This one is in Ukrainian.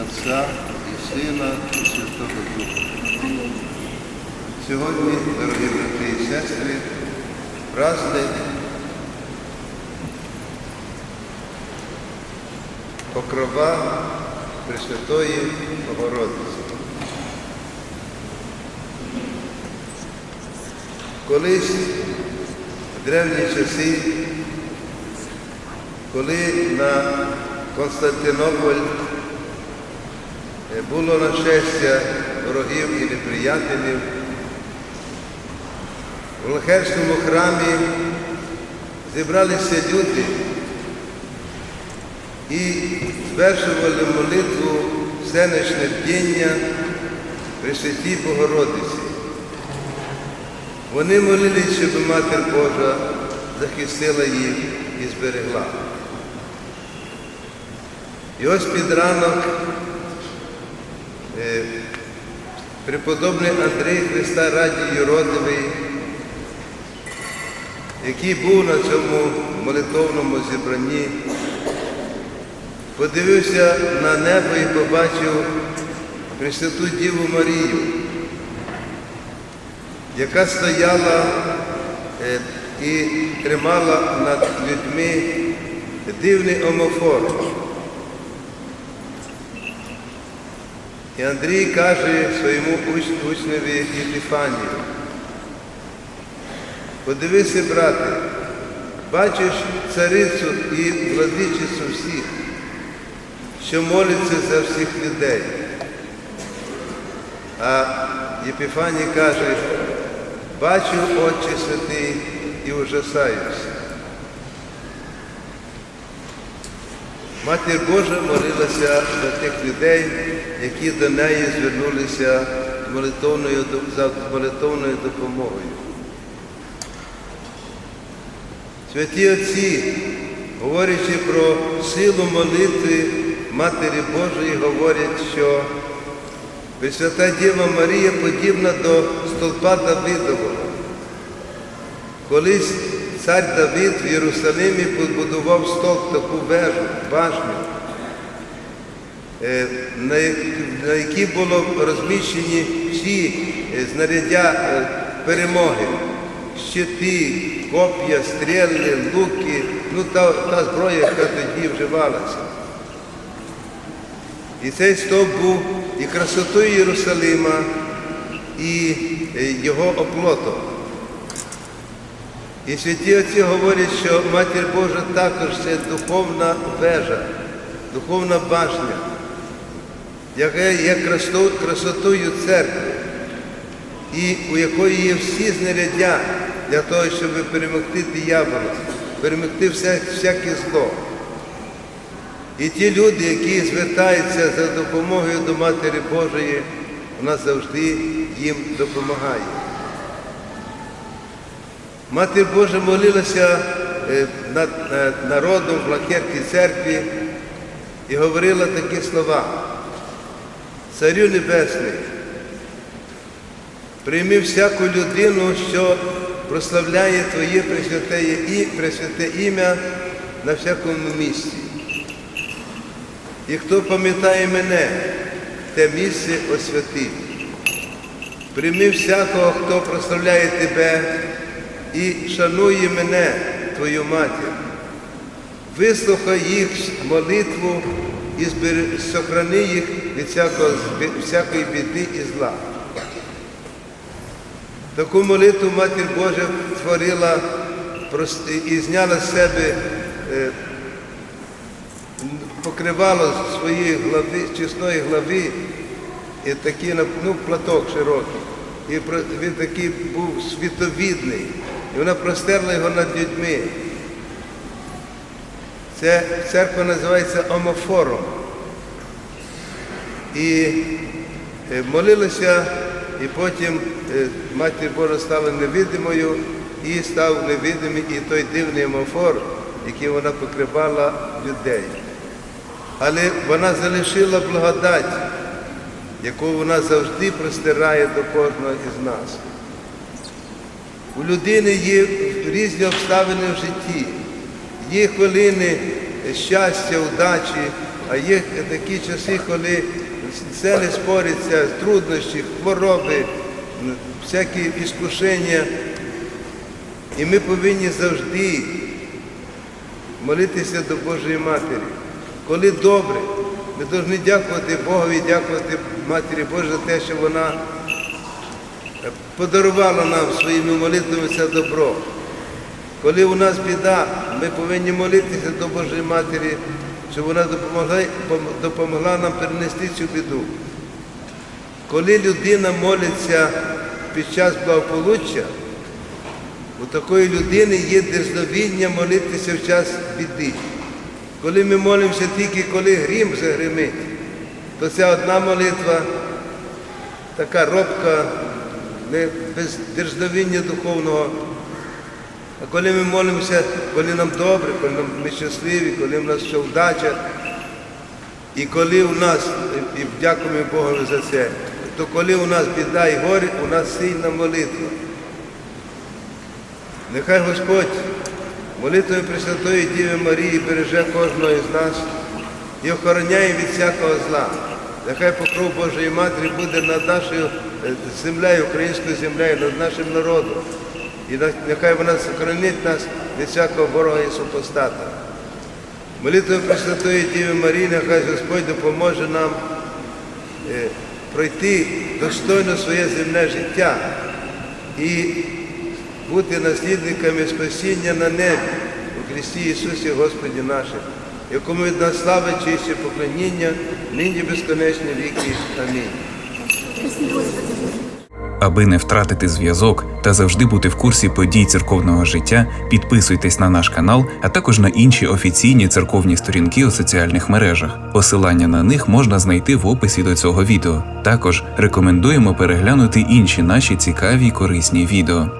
Отця і Сина і Святого Духа. Сьогодні, дорогі брати і сестри, праздник Покрова Пресвятої Богородиці. Колись в древні часи, коли на Константинополь е, було нашестя ворогів і неприятелів, в Лахерському храмі зібралися люди і звершували молитву всеночне бдіння Пресвятій Богородиці. Вони молились, щоб Матір Божа захистила їх і зберегла. І ось під ранок преподобний Андрій Христа Раді Юродивий, який був на цьому молитовному зібранні, подивився на небо і побачив Пресвяту Діву Марію, яка стояла е, і тримала над людьми дивний омофор. І Андрій каже своєму учневі Епіфанію, подивися, брате, бачиш царицю і владичицю всіх, що моляться за всіх людей. А Єпіфаній каже, бачу, Отче святий, і ужасаюся. Матір Божа молилася за тих людей, які до неї звернулися молитовною, за молитовною допомогою. Святі Отці, говорячи про силу молитви Матері Божої, говорять, що Пресвята Діва Марія подібна до столпа Давидового. Колись цар Давид в Єрусалимі побудував стовп таку вежу, башню, е, на якій було розміщені всі е, знаряддя е, перемоги, щити, коп'я, стріли, луки, ну та, та зброя, яка тоді вживалася. І цей стовп був і красотою Єрусалима, і його оплотом. І святі отці говорять, що Матір Божа також це духовна вежа, духовна башня, яка є красотою церкви, і у якої є всі знаряддя для того, щоб перемогти диявола, перемогти вся- всяке зло. І ті люди, які звертаються за допомогою до Матері Божої, вона завжди їм допомагає. Матір Божа молилася е, над е, народом в Лакерській церкві і говорила такі слова. Царю Небесний, прийми всяку людину, що прославляє Твоє Пресвяте, і, Пресвяте ім'я на всякому місці. І хто пам'ятає мене, те місце освяти. Прийми всякого, хто прославляє тебе і шанує мене, Твою матір. Вислухай їх молитву і сохрани їх від всякого, всякої біди і зла. Таку молитву Матір Божа творила і зняла з себе е, покривало своєї глави, чесної глави, і такий ну, платок широкий. І він такий був світовідний. І вона простерла його над людьми. Це церква називається омофором. І е, молилися, і потім е, Матір Божа стала невидимою, і став невидимий і той дивний омофор, який вона покривала людей. Але вона залишила благодать, яку вона завжди простирає до кожного із нас. У людини є різні обставини в житті, є хвилини щастя, удачі, а є такі часи, коли все не спориться, труднощі, хвороби, всякі іскушення. І ми повинні завжди молитися до Божої Матері. Коли добре, ми повинні дякувати Богові, дякувати Матері Божій за те, що вона подарувала нам своїми молитвами це добро. Коли у нас біда, ми повинні молитися до Божої Матері, щоб вона допомогла, допомогла нам перенести цю біду. Коли людина молиться під час благополуччя, у такої людини є дерзновіння молитися в час біди. Коли ми молимося тільки коли грім загримить, то це одна молитва, така робка, не без дерзновіння духовного. А коли ми молимося, коли нам добре, коли нам ми щасливі, коли в нас ще вдача, і коли у нас, і дякуємо Богу за це, то коли у нас біда і горе, у нас сильна молитва. Нехай Господь молитвою Пресвятої Діви Марії береже кожного із нас і охороняє від всякого зла. Нехай покров Божої Матері буде над нашою е, землею, українською землею, над нашим народом. І нехай вона сохранить нас від всякого ворога і супостата. Молитвою Пресвятої Діви Марії, нехай Господь допоможе нам е, пройти достойно своє земне життя і бути наслідниками спасіння на небі у Христі Ісусі Господі нашим, якому від нас слава, честь поклоніння, нині безконечні віки. Амінь. Аби не втратити зв'язок та завжди бути в курсі подій церковного життя, підписуйтесь на наш канал, а також на інші офіційні церковні сторінки у соціальних мережах. Посилання на них можна знайти в описі до цього відео. Також рекомендуємо переглянути інші наші цікаві й корисні відео.